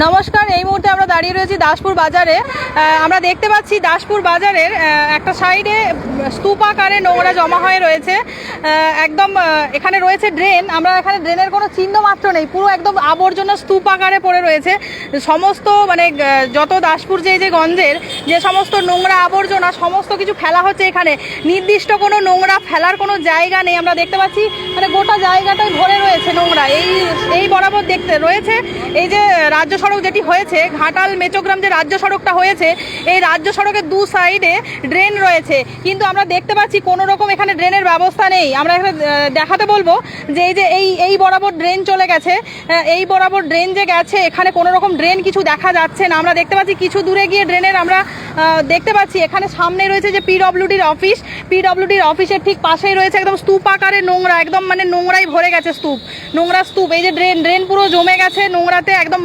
নমস্কার, এই মুহূর্তে আমরা দাঁড়িয়ে রয়েছি দাসপুর বাজারে। আমরা দেখতে পাচ্ছি দাসপুর বাজারের একটা সাইডে স্তূপাকারে নোংরা জমা হয়ে রয়েছে। একদম এখানে রয়েছে ড্রেন। আমরা এখানে ড্রেনের কোনো চিহ্ন মাত্র নেই, পুরো একদম আবর্জনা স্তূপাকারে পড়ে রয়েছে। সমস্ত মানে যত দাসপুর যে যে গঞ্জের, যে সমস্ত নোংরা আবর্জনা, সমস্ত কিছু ফেলা হচ্ছে এখানে। নির্দিষ্ট কোনো নোংরা ফেলার কোনো জায়গা নেই। আমরা দেখতে পাচ্ছি মানে গোটা জায়গাটাই ভরে রয়েছে নোংরা। এই এই বরাবর দেখতে রয়েছে। এই যে, রাজ্য সড়ক যেটি হয়েছে, ঘাটাল মেচোগ্রাম যে রাজ্য সড়কটা হয়েছে, এই রাজ্য সড়কের দু সাইডে ড্রেন রয়েছে। কিন্তু আমরা দেখতে পাচ্ছি কোনো রকম এখানে ড্রেনের ব্যবস্থা নেই। আমরা এখানে দেখাতে বলব যে এই যে এই এই বরাবর ড্রেন চলে গেছে এই বরাবর ড্রেন যে গেছে, এখানে কোনো রকম ড্রেন কিছু দেখা যাচ্ছে না। আমরা দেখতে পাচ্ছি কিছু দূরে গিয়ে ড্রেনের আমরা দেখতে পাচ্ছি। এখানে সামনে রয়েছে যে পিডব্লিউডির অফিস পিডব্লিউডির অফিসের ঠিক পাশেই রয়েছে একদম স্তূপ আকারে নোংরা, একদম মানে নোংরাই ভরে গেছে স্তূপ। নোংরা স্তূপ। এই যে ড্রেন ড্রেন পুরো জমে গেছে নোংরাতে, একদম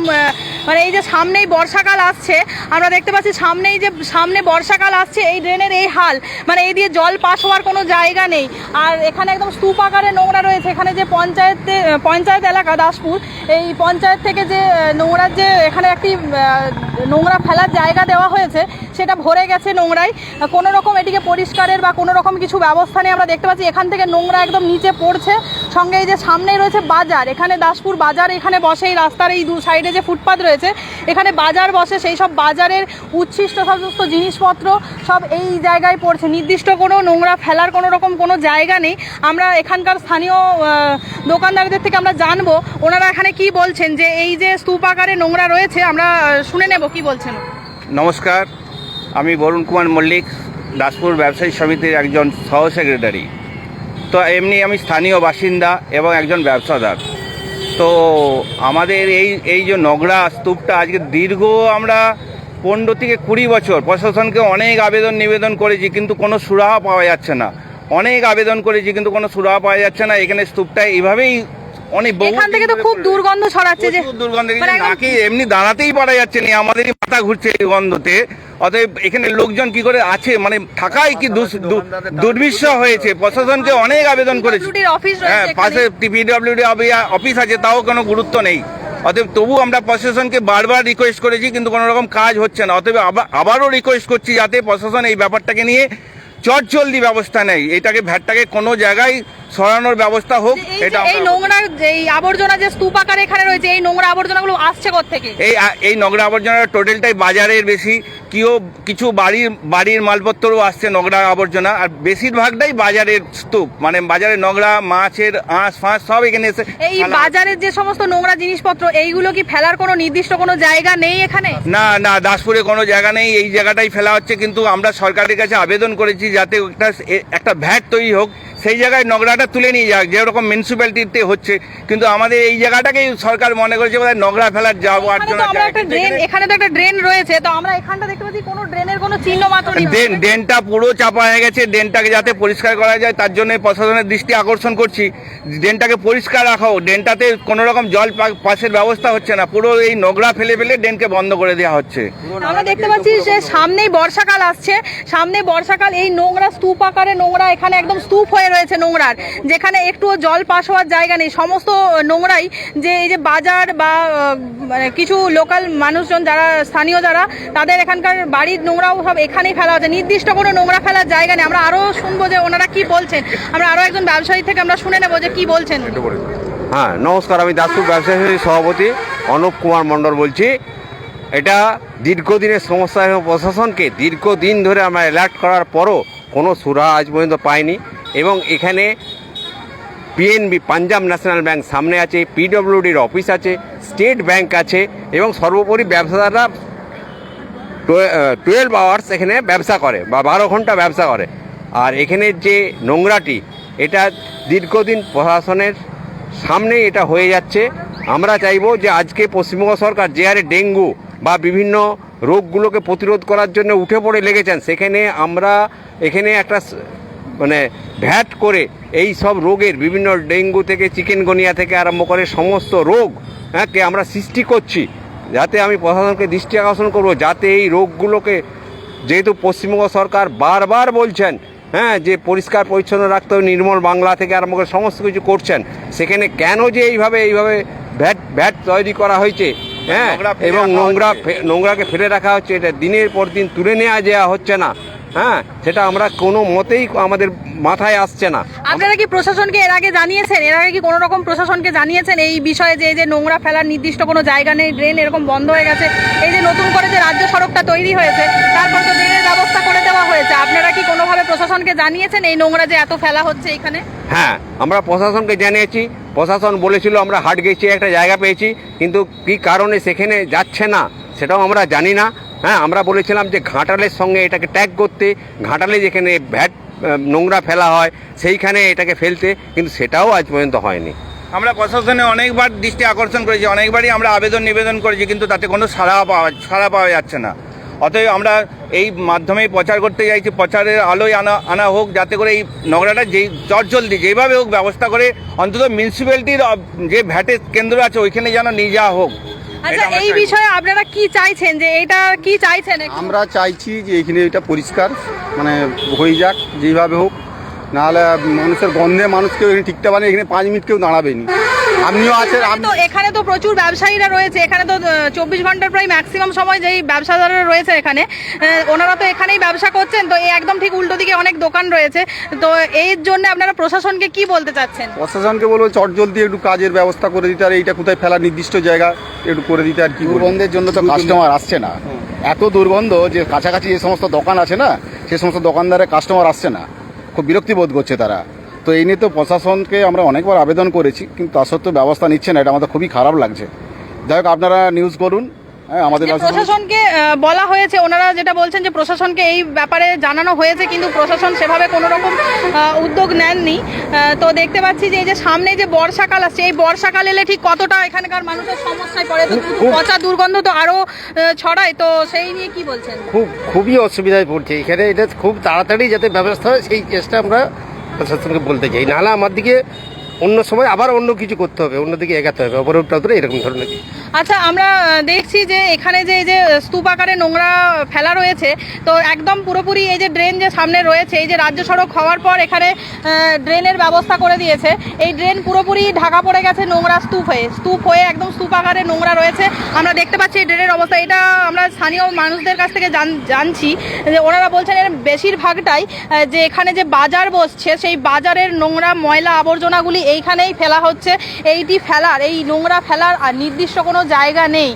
মানে এই যে সামনেই বর্ষাকাল আসছে, আমরা দেখতে পাচ্ছি সামনেই যে, সামনে বর্ষাকাল আসছে, এই ড্রেনের এই হাল মানে এই দিয়ে জল পাস হওয়ার কোনো জায়গা নেই। আর এখানে একদম স্তূপ আকারে নোংরা রয়েছে, এখানে যে পঞ্চায়েতে, পঞ্চায়েত এলাকা দাসপুর, এই পঞ্চায়েত থেকে যে নোংরার যে, এখানে একটি নোংরা ফেলার জায়গা দেওয়া হয়েছে সেটা ভরে গেছে নোংরায়। কোনো রকম এটিকে পরিষ্কারের বা কোনো রকম কিছু ব্যবস্থা নেই। আমরা দেখতে পাচ্ছি এখান থেকে নোংরা একদম নিচে পড়ছে। সঙ্গে এই যে সামনেই রয়েছে বাজার। এখানে দাসপুর বাজার এখানে বসে এই রাস্তার এই দু সাইডে যে ফুটপাত রয়েছে, এখানে বাজার বসে সেই সব বাজারের উচ্ছিষ্ট সমস্ত জিনিসপত্র সব এই জায়গায় পড়ছে। নির্দিষ্ট কোনো নোংরা ফেলার কোনো রকম কোনো জায়গা নেই। আমরা এখানকার স্থানীয় দোকানদারদের থেকে আমরা জানব, ওনারা এখানে কি বলছেন যে এই যে স্তূপ আকারে নোংরা রয়েছে, আমরা শুনে নেব কি বলছেন। নমস্কার। আমি বরুণ কুমার মল্লিক দাসপুর ব্যবসায়ী সমিতির একজন সহ সেক্রেটারি। তো এমনি আমি স্থানীয় বাসিন্দা এবং একজন ব্যবসাদার। তো আমাদের এই এই যে নগরা স্তূপটা আজকে দীর্ঘ আমরা পনেরো থেকে কুড়ি বছর প্রশাসনকে অনেক আবেদন নিবেদন করেছি কিন্তু কোনো সুরাহা পাওয়া যাচ্ছে না। অনেক আবেদন করেছি কিন্তু কোনো সুরাহা পাওয়া যাচ্ছে না। এখানে স্তূপটা এইভাবেই অনেক এখান থেকে তো খুব দুর্গন্ধ ছড়াচ্ছে যে দুর্গন্ধ। মানে নাকি এমনি দাঁড়াতেই পারা যাচ্ছে না আমাদেরই মাথা ঘুরছে এই গন্ধতে। অতএব এখানে লোকজন কি করে আছে? মানে থাকাই কি দুস- দু- দুর্বিষহ হয়েছে। প্রশাসনকে অনেক আবেদন করেছে। হ্যাঁ। পাশে পিডব্লিউডি অফিস আছে তাও কোনো গুরুত্ব নেই। অতএব তবু আমরা প্রশাসনকে বারবার রিকোয়েস্ট করেছি কিন্তু কোনো রকম কাজ হচ্ছে না। অতএব আবার- আবারও রিকোয়েস্ট করছি যাতে প্রশাসন এই ব্যাপারটাকে নিয়ে চটজলদি ব্যবস্থা নেয়। এটাকে ভ্যাটটাকে কোনো জায়গায় সরানোর ব্যবস্থা হোক এটা এই নোংরা এই আবর্জনা যে স্তূপ আকারে এখানে রয়েছে এই নোংরা আবর্জনাগুলো আসছে থেকে এই এই নোংরা আবর্জনার টোটালটাই বাজারের বেশি। কিও কিছু বাড়ির বাড়ির মালপত্রও আসছে নোংরা আবর্জনা আর বেশিরভাগটাই বাজারের স্তূপ। মানে বাজারের নোংরা মাছের আঁশ ফাঁস সব এখানে এসে এই বাজারের যে সমস্ত নোংরা জিনিসপত্র এইগুলো কি ফেলার কোনো নির্দিষ্ট কোনো জায়গা নেই এখানে? না না দাসপুরে কোনো জায়গা নেই এই জায়গাটাই ফেলা হচ্ছে কিন্তু আমরা সরকারের কাছে আবেদন করেছি যাতে একটা একটা ভ্যাট তৈরি হোক। সেই জায়গায় নোংরাটা তুলে নিয়ে যাক যেরকম মিউনিসিপ্যালিটিতে হচ্ছে। কিন্তু আমাদের এই জায়গাটাকেই সরকার মনে করেছে বোধহয় নোংরা ফেলার যাওয়ার জন্য আমরা একটা ড্রেন এখানে তো একটা ড্রেন রয়েছে তো আমরা এখানটা দেখতে পাচ্ছি কোনো ড্রেনের কোনো চিহ্ন মাত্র নেই। ড্রেন ড্রেনটা পুরো চাপা হয়ে গেছে ড্রেনটাকে যাতে পরিষ্কার করা যায় তার জন্য প্রশাসনের দৃষ্টি আকর্ষণ করছি। ড্রেনটাকে পরিষ্কার রাখো ড্রেনটাতে কোনো রকম জল পা- পাসের ব্যবস্থা হচ্ছে না পুরো এই নোংরা ফেলে ফেলে ড্রেনকে বন্ধ করে দেওয়া হচ্ছে। আমরা দেখতে পাচ্ছি যে সামনেই বর্ষাকাল আসছে সামনে বর্ষাকাল এই নোংরা স্তূপ আকারে নোংরা এখানে একদম স্তূপ হয়ে রয়েছে নোংরার, যেখানে একটুও জল পাস হওয়ার জায়গা নেই। সমস্ত নোংরাই যে এই যে বাজার বা মানে কিছু লোকাল মানুষজন যারা, স্থানীয় যারা, তাদের এখানকার বাড়ির নোংরাও সব এখানেই ফেলা হচ্ছে। নির্দিষ্ট কোনো নোংরা ফেলার জায়গা নেই। আমরা আরও শুনব যে ওনারা কি বলছেন। আমরা আরও একজন ব্যবসায়ী থেকে আমরা শুনে নেব যে কি বলছেন। হ্যাঁ নমস্কার, আমি দাসপুর ব্যবসায়ী সভাপতি অনুপ কুমার মণ্ডল বলছি। এটা দীর্ঘদিনের সমস্যা এবং প্রশাসনকে দীর্ঘদিন ধরে আমরা অ্যালার্ট করার পরও কোনো সুরাহা আজ পর্যন্ত পাইনি। এবং এখানে পিএনবি পাঞ্জাব ন্যাশনাল ব্যাংক সামনে আছে পিডব্লিউডির অফিস আছে স্টেট ব্যাংক আছে, এবং সর্বোপরি ব্যবসাদাররা টুয়েলভ আওয়ার্স এখানে ব্যবসা করে বা বারো ঘণ্টা ব্যবসা করে। আর এখানে যে নোংরাটি, এটা দীর্ঘদিন প্রশাসনের সামনেই এটা হয়ে যাচ্ছে। আমরা চাইব যে আজকে পশ্চিমবঙ্গ সরকার যে হারে ডেঙ্গু বা বিভিন্ন রোগগুলোকে প্রতিরোধ করার জন্য উঠে পড়ে লেগেছেন, সেখানে আমরা এখানে একটা মানে ভ্যাট করে এই সব রোগের বিভিন্ন ডেঙ্গু থেকে চিকেনগনিয়া থেকে আরম্ভ করে সমস্ত রোগ হ্যাঁ কে আমরা সৃষ্টি করছি। যাতে আমি প্রশাসনকে দৃষ্টি আকর্ষণ করব যাতে এই রোগগুলোকে যেহেতু পশ্চিমবঙ্গ সরকার বারবার বলছেন হ্যাঁ যে পরিষ্কার পরিচ্ছন্ন রাখতে হবে নির্মল বাংলা থেকে আরম্ভ করে সমস্ত কিছু করছেন সেখানে কেন যে এইভাবে এইভাবে ভ্যাট ভ্যাট তৈরি করা হয়েছে হ্যাঁ এবং নোংরা নোংরাকে ফেলে রাখা হচ্ছে এটা দিনের পর দিন তুলে নেওয়া যাওয়া হচ্ছে না। হ্যাঁ সেটা আমরা কোনো মতেই আমাদের মাথায় আসছে না। আপনারা কি প্রশাসনকে এর আগে জানিয়েছেন? এর আগে কি কোনো রকম প্রশাসনকে জানিয়েছেন এই বিষয়ে যে এই যে নোংরা ফেলার নির্দিষ্ট কোনো জায়গা নেই ড্রেন এরকম বন্ধ হয়ে গেছে? এই যে নতুন করে যে রাজ্য সড়কটা তৈরি হয়েছে তারপর তো ড্রেনের ব্যবস্থা করে দেওয়া হয়েছে। আপনারা কি কোনোভাবে প্রশাসনকে জানিয়েছেন এই নোংরা যে এত ফেলা হচ্ছে এখানে? হ্যাঁ আমরা প্রশাসনকে জানিয়েছি। প্রশাসন বলেছিল আমরা হাট গেছি একটা জায়গা পেয়েছি কিন্তু কি কারণে সেখানে যাচ্ছে না সেটাও আমরা জানি না। হ্যাঁ আমরা বলেছিলাম যে ঘাটালের সঙ্গে এটাকে ট্যাগ করতে, ঘাটালে যেখানে ভ্যাট নোংরা ফেলা হয়, সেইখানে এটাকে ফেলতে, কিন্তু সেটাও আজ পর্যন্ত হয়নি। আমরা প্রশাসনে অনেকবার দৃষ্টি আকর্ষণ করেছি, অনেকবারই আমরা আবেদন নিবেদন করেছি, কিন্তু তাতে কোনো সাড়া পাওয়া সাড়া পাওয়া যাচ্ছে না। অতএব আমরা এই মাধ্যমেই প্রচার করতে চাইছি, প্রচারের আলোয় আনা আনা হোক, যাতে করে এই নোংরাটা যেই, চটজলদি যেভাবে হোক ব্যবস্থা করে, অন্তত মিউনিসিপ্যালিটির যে ভ্যাটের কেন্দ্র আছে, ওইখানে যেন নিয়ে যাওয়া হোক। আচ্ছা এই বিষয়ে আপনারা কি চাইছেন? যে এটা কি চাইছেন আমরা চাইছি যে এখানে এটা পরিষ্কার মানে হয়ে যাক যেভাবে হোক। নাহলে মানুষের গন্ধে মানুষ কেউ এখানে টিকতে পারে এখানে পাঁচ মিনিট কেউ দাঁড়াবেনি। আপনিও আছেন তো এখানে তো প্রচুর ব্যবসায়ীরা রয়েছে এখানে তো চব্বিশ ঘণ্টার প্রায় ম্যাক্সিমাম সময় যেই ব্যবসাদাররা রয়েছে এখানে ওনারা তো এখানেই ব্যবসা করছেন তো এই একদম ঠিক উল্টো দিকে অনেক দোকান রয়েছে তো এর জন্য আপনারা প্রশাসনকে কি বলতে চাচ্ছেন? প্রশাসনকে বলব চট জলদি একটু কাজের ব্যবস্থা করে দিতে আর এইটা কোথায় ফেলার নির্দিষ্ট জায়গা একটু করে দিতে আর কি বলব। দুর্গন্ধের জন্য তো কাস্টমার আসছে না। এত দুর্গন্ধ যে কাছাকাছি যে সমস্ত দোকান আছে না সে সমস্ত দোকানদারের কাস্টমার আসছে না। খুব বিরক্তি বোধ করছে তারা। তো এই নিয়ে তো প্রশাসনকে আমরা অনেকবার আবেদন করেছি কিন্তু তা সত্ত্বেও ব্যবস্থা নিচ্ছে না এটা আমাদের খুবই খারাপ লাগছে। যাই হোক আপনারা নিউজ করুন হ্যাঁ আমাদের প্রশাসনকে বলা হয়েছে ওনারা যেটা বলছেন যে প্রশাসনকে এই ব্যাপারে জানানো হয়েছে কিন্তু প্রশাসন সেভাবে কোনো রকম উদ্যোগ নেননি। তো দেখতে পাচ্ছি যে এই যে সামনে যে বর্ষাকাল আসছে এই বর্ষাকাল এলে ঠিক কতটা এখানকার মানুষের সমস্যায় পড়ে? পচা দুর্গন্ধ তো আরও ছড়ায় তো সেই নিয়ে কি বলছেন? খুব খুবই অসুবিধায় পড়ছে। এখানে এটা খুব তাড়াতাড়ি যাতে ব্যবস্থা হয় সেই চেষ্টা আমরা প্রশাসনকে বলতে চাই। নাহলে আমার দিকে অন্য সময় আবার অন্য কিছু করতে হবে অন্যদিকে এগাতে হবে টবরোধ এরকম ধরনের আচ্ছা আমরা দেখছি যে এখানে যে, এই যে স্তূপ আকারে নোংরা ফেলা রয়েছে, তো একদম পুরোপুরি এই যে ড্রেন যে সামনে রয়েছে, এই যে রাজ্য সড়ক হওয়ার পর এখানে ড্রেনের ব্যবস্থা করে দিয়েছে। এই ড্রেন পুরোপুরি ঢাকা পড়ে গেছে নোংরা স্তূপ হয়ে স্তূপ হয়ে একদম স্তূপ আকারে নোংরা রয়েছে। আমরা দেখতে পাচ্ছি এই ড্রেনের অবস্থা, এটা আমরা স্থানীয় মানুষদের কাছ থেকে জান- জানছি যে ওনারা বলছেন এর বেশিরভাগটাই যে এখানে যে বাজার বসছে, সেই বাজারের নোংরা ময়লা আবর্জনাগুলি এইখানেই ফেলা হচ্ছে। এইটি ফেলার, এই নোংরা ফেলার আর নির্দিষ্ট কোনো জায়গা নেই।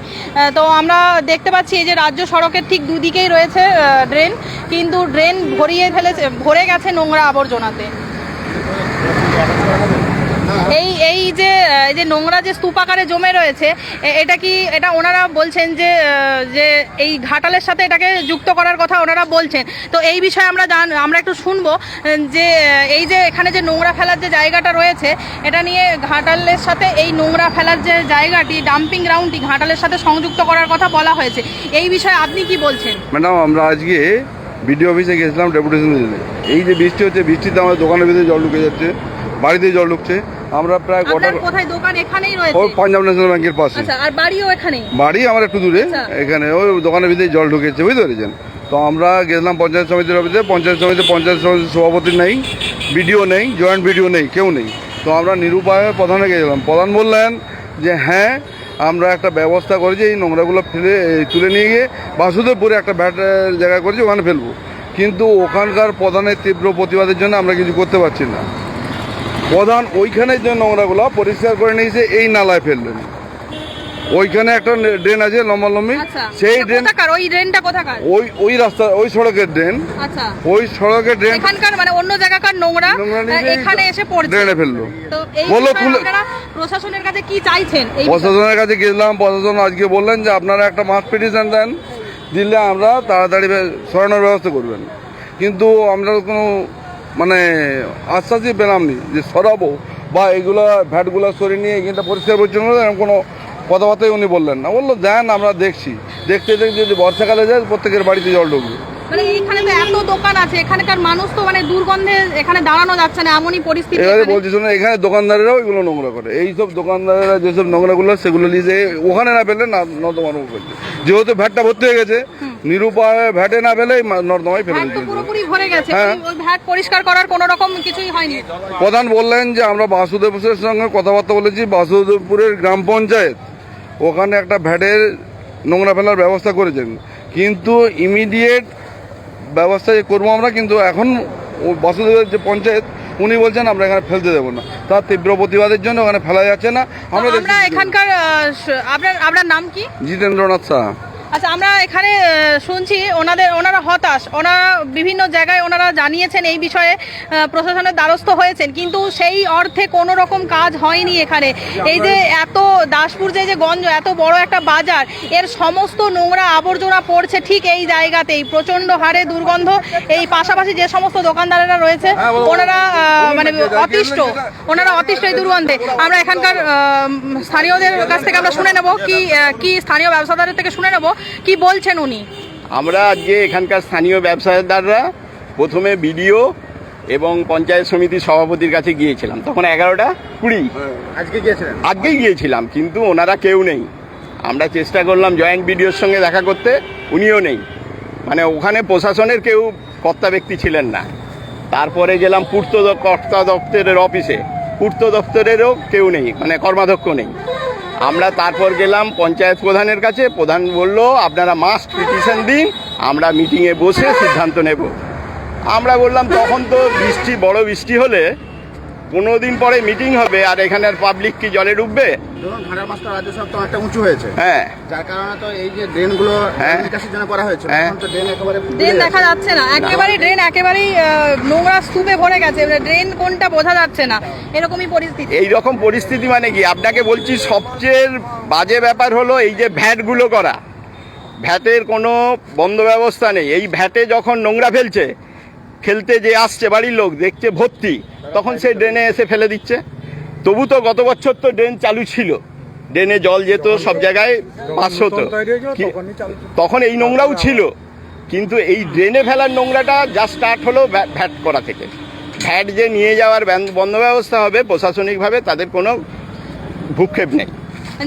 তো আমরা দেখতে পাচ্ছি এই যে রাজ্য সড়কের ঠিক দুদিকেই রয়েছে ড্রেন। কিন্তু ড্রেন ভরিয়ে ফেলেছে, ভরে গেছে নোংরা আবর্জনাতে। এই এই যে এই যে নোংরা যে স্তূপ আকারে জমে রয়েছে এটা কি, এটা ওনারা বলছেন যে যে এই ঘাটালের সাথে এটাকে যুক্ত করার কথা ওনারা বলছেন। তো এই বিষয়ে আমরা জান, আমরা একটু শুনব যে এই যে এখানে যে নোংরা ফেলার যে জায়গাটা রয়েছে, এটা নিয়ে ঘাটালের সাথে এই নোংরা ফেলার যে জায়গাটি, ডাম্পিং গ্রাউন্ডটি ঘাটালের সাথে সংযুক্ত করার কথা বলা হয়েছে। এই বিষয়ে আপনি কি বলছেন? ম্যাডাম, আমরা আজকে বিডিও অফিসে গেছিলাম ডেপুটেশন এই যে বৃষ্টি হচ্ছে, বৃষ্টিতে আমাদের দোকানের ভিতরে জল ঢুকে যাচ্ছে। বাড়িতে জল ঢুকছে। আমরা প্রায় গোটা কোথায়? দোকান এখানেই রয়েছে। ওই পাঞ্জাব ন্যাশনাল ব্যাংকের পাশে। আচ্ছা আর বাড়িও এখানেই? বাড়ি আমার একটু দূরে। আচ্ছা। এখানে ওই দোকানের ভিতরে জল ঢুকেছে বুঝতে পেরেছেন? তো আমরা গেছিলাম পঞ্চায়েত সমিতির অফিসে। পঞ্চায়েত সমিতি পঞ্চায়েত সমিতির সভাপতি নেই বিডিও নেই জয়েন্ট বিডিও নেই কেউ নেই। তো আমরা নিরুপায় প্রধানে গেছিলাম। প্রধান বললেন যে হ্যাঁ আমরা একটা ব্যবস্থা করেছি এই নোংরাগুলো ফেলে তুলে নিয়ে গিয়ে বাসুদেবপুরে একটা ব্যাট জায়গা করেছি ওখানে ফেলব। কিন্তু ওখানকার প্রধানের তীব্র প্রতিবাদের জন্য আমরা কিছু করতে পারছি না। প্রধান ওইখানে যে নোংরাগুলো পরিষ্কার করে নিয়েছে এই নালায় ফেললেন। ওইখানে একটা ড্রেন আছে লম্বা লম্বি আচ্ছা। সেই ড্রেন ওই ড্রেনটা কোথাকার? ওই ওই রাস্তা ওই সড়কের ড্রেন। আচ্ছা। ওই সড়কের ড্রেন এখানকার মানে অন্য জায়গাকার নোংরা এখানে এসে পড়ছে। ড্রেনে ফেলল। এই তুলে- প্রশাসনের কাছে কি চাইছেন? প্রশাসনের কাছে গেছিলাম প্রশাসন আজকে বললেন যে আপনারা একটা মাস পিটিশন দেন দিলে আমরা তাড়াতাড়ি সরানোর ব্যবস্থা করবেন। কিন্তু আমরা কোনো মানে আশ্বাসই পেলাম নি যে সরাবো বা এগুলো ভ্যাটগুলো সরিয়ে নিয়ে এখানটা পরিষ্কার পরিচ্ছন্ন এরকম কোনো কথাবার্তাই উনি বললেন না। বলল দেন আমরা দেখছি। দেখতে দেখতে যদি বর্ষাকালে যায় প্রত্যেকের বাড়িতে জল ঢুকবে। মানে এইখানে তো এত দোকান আছে এখানকার মানুষ তো মানে দুর্গন্ধে এখানে দাঁড়ানো যাচ্ছে না এমনই পরিস্থিতি এবারে এখানে। বলছি শোনো এখানে দোকানদারেরাও এগুলো নোংরা করে। এই সব দোকানদারেরা যেসব নোংরাগুলো সেগুলো নিয়ে ওখানে না না নর্দমার মুখ ফেলছে যেহেতু ভ্যাটটা ভর্তি হয়ে গেছে নিরুপায় ভ্যাটে না ফেলে এই মা- নর্দমায় ফেলে পুরোপুরি ভরে গেছে। হ্যাঁ। ওই- ওই ভ্যাট পরিষ্কার করার কোনো রকম কিছুই হয়নি। প্রধান বললেন যে আমরা বাসুদেবপুরের সঙ্গে কথাবার্তা বলেছি বাসুদেবপুরের গ্রাম পঞ্চায়েত ওখানে একটা ভ্যাটের নোংরা ফেলার ব্যবস্থা করেছেন। কিন্তু ইমিডিয়েট ব্যবস্থা যে করব আমরা কিন্তু এখন বাসুদেবের যে পঞ্চায়েত উনি বলছেন আমরা এখানে ফেলতে দেবো না। তার তীব্র প্রতিবাদের জন্য ওখানে ফেলা যাচ্ছে না। আমরা এখানকার আপনার আপনার নাম কি? জিতেন্দ্রনাথ সাহা। আচ্ছা আমরা এখানে শুনছি ওনাদের ওনারা হতাশ। ওনারা বিভিন্ন জায়গায় ওনারা জানিয়েছেন এই বিষয়ে প্রশাসনের দ্বারস্থ হয়েছেন। কিন্তু সেই অর্থে কোনো রকম কাজ হয়নি এখানে। এই যে এত দাসপুর যে যে গঞ্জ এত বড় একটা বাজার এর সমস্ত নোংরা আবর্জনা পড়ছে ঠিক এই জায়গাতেই। প্রচণ্ড হারে দুর্গন্ধ। এই পাশাপাশি যে সমস্ত দোকানদারেরা রয়েছে ওনারা মানে অতিষ্ঠ। ওনারা অতিষ্ঠ এই দুর্গন্ধে। আমরা এখানকার স্থানীয়দের কাছ থেকে আমরা শুনে নেব কি কি স্থানীয় ব্যবসাদারের থেকে শুনে নেব। কি বলছেন উনি? আমরা আজকে এখানকার স্থানীয় ব্যবসাদাররা প্রথমে বিডিও এবং পঞ্চায়েত সমিতির সভাপতির কাছে গিয়েছিলাম। তখন এগারোটা কুড়ি। আজকে গিয়েছিলেন? আজকেই গিয়েছিলাম কিন্তু ওনারা কেউ নেই। আমরা চেষ্টা করলাম জয়েন্ট বিডিওর সঙ্গে দেখা করতে উনিও নেই। মানে ওখানে প্রশাসনের কেউ কর্তা ব্যক্তি ছিলেন না। তারপরে গেলাম পূর্ত কর্তা দপ্তরের অফিসে। পূর্ত দপ্তরেরও কেউ নেই মানে কর্মাধ্যক্ষ নেই। আমরা তারপর গেলাম পঞ্চায়েত প্রধানের কাছে। প্রধান বলল, আপনারা মাস্ট পিটিশন দিন, আমরা মিটিংয়ে বসে সিদ্ধান্ত নেব। আমরা বললাম, তখন তো বৃষ্টি, বড় বৃষ্টি হলে পনেরো দিন পরে মিটিং হবে আর এখানের পাবলিক কি জলে ডুববে? ধরুন ধারা মাছটা রাজ্য সব তো অনেকটা উঁচু হয়েছে। হ্যাঁ। যার কারণে তো এই যে ড্রেনগুলো হ্যাঁ। নিকাশির জন্য করা হয়েছে হ্যাঁ। এখন তো ড্রেন একেবারে ড্রেন দেখা যাচ্ছে না। একেবারেই ড্রেন একেবারেই নোংরা স্তূপে ভরে গেছে। ড্রেন কোনটা বোঝা যাচ্ছে না। এরকমই পরিস্থিতি। এই রকম পরিস্থিতি মানে কি? আপনাকে বলছি সবচেয়ে বাজে ব্যাপার হলো এই যে ভ্যাটগুলো করা। ভ্যাটের কোনো বন্ধ ব্যবস্থা নেই। এই ভ্যাটে যখন নোংরা ফেলছে খেলতে যে আসছে বাড়ির লোক দেখছে ভর্তি তখন সে ড্রেনে এসে ফেলে দিচ্ছে। তবু তো গত বছর তো ড্রেন চালু ছিল। ড্রেনে জল যেত সব জায়গায় পাস হতো। তখন এই নোংরাও ছিল। কিন্তু এই ড্রেনে ফেলার নোংরাটা যা স্টার্ট হলো ভ্যা- ভ্যাট করা থেকে। ভ্যাট যে নিয়ে যাওয়ার বন্ধ ব্যবস্থা হবে প্রশাসনিকভাবে তাদের কোনো ভূক্ষেপ নেই।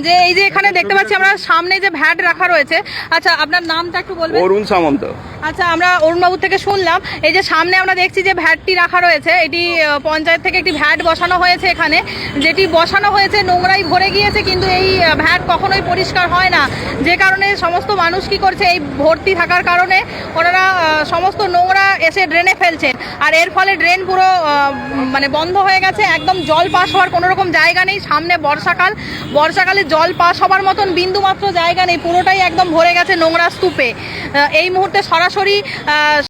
যে এই যে এখানে দেখতে পাচ্ছি আমরা সামনে যে ভ্যাট রাখা রয়েছে আচ্ছা আপনার নামটা একটু বলবেন? অরুণ সামন্ত। আচ্ছা আমরা অরুণবাবুর থেকে শুনলাম, এই যে সামনে আমরা দেখছি যে ভ্যাটটি রাখা রয়েছে, এটি পঞ্চায়েত থেকে একটি ভ্যাট বসানো হয়েছে এখানে, যেটি বসানো হয়েছে নোংরাই ভরে গিয়েছে, কিন্তু এই ভ্যাট কখনোই পরিষ্কার হয় না। যে কারণে সমস্ত মানুষ কি করছে, এই ভর্তি থাকার কারণে ওনারা সমস্ত নোংরা এসে ড্রেনে ফেলছেন। আর এর ফলে ড্রেন পুরো মানে বন্ধ হয়ে গেছে, একদম জল পাস হওয়ার কোনো রকম জায়গা নেই, সামনে বর্ষাকাল। বর্ষাকালে জল পাস হবার মতন বিন্দু মাত্র জায়গা নেই, পুরোটাই একদম ভরে গেছে নোংরা স্তূপে। এই মুহূর্তে সরাসরি আহ,